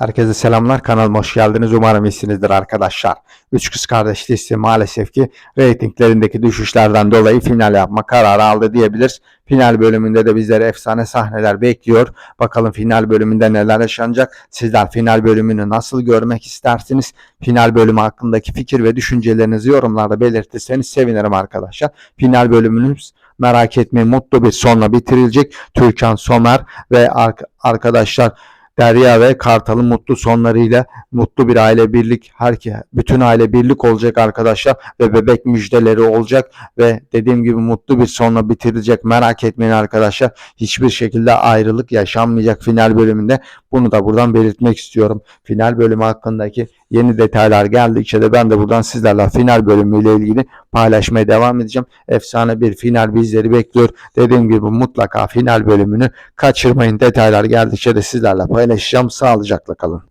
Herkese selamlar. Kanalıma hoş geldiniz. Umarım iyisinizdir arkadaşlar. Üç Kız Kardeş dizisi maalesef ki reytinglerindeki düşüşlerden dolayı final yapma kararı aldı diyebiliriz. Final bölümünde de bizleri efsane sahneler bekliyor. Bakalım final bölümünde neler yaşanacak? Sizler final bölümünü nasıl görmek istersiniz? Final bölümü hakkındaki fikir ve düşüncelerinizi yorumlarda belirtirseniz sevinirim arkadaşlar. Final bölümümüz merak etmeyin mutlu bir sonla bitirilecek. Türkan Somer ve ark- arkadaşlar Derya ve Kartal'ın mutlu sonlarıyla mutlu bir aile birlik herke bütün aile birlik olacak arkadaşlar ve bebek müjdeleri olacak ve dediğim gibi mutlu bir sonla bitirilecek merak etmeyin arkadaşlar hiçbir şekilde ayrılık yaşanmayacak final bölümünde. Bunu da buradan belirtmek istiyorum. Final bölümü hakkındaki yeni detaylar geldikçe de ben de buradan sizlerle final bölümüyle ilgili paylaşmaya devam edeceğim. Efsane bir final bizleri bekliyor. Dediğim gibi mutlaka final bölümünü kaçırmayın. Detaylar geldikçe de sizlerle paylaşacağım sağlıcakla kalın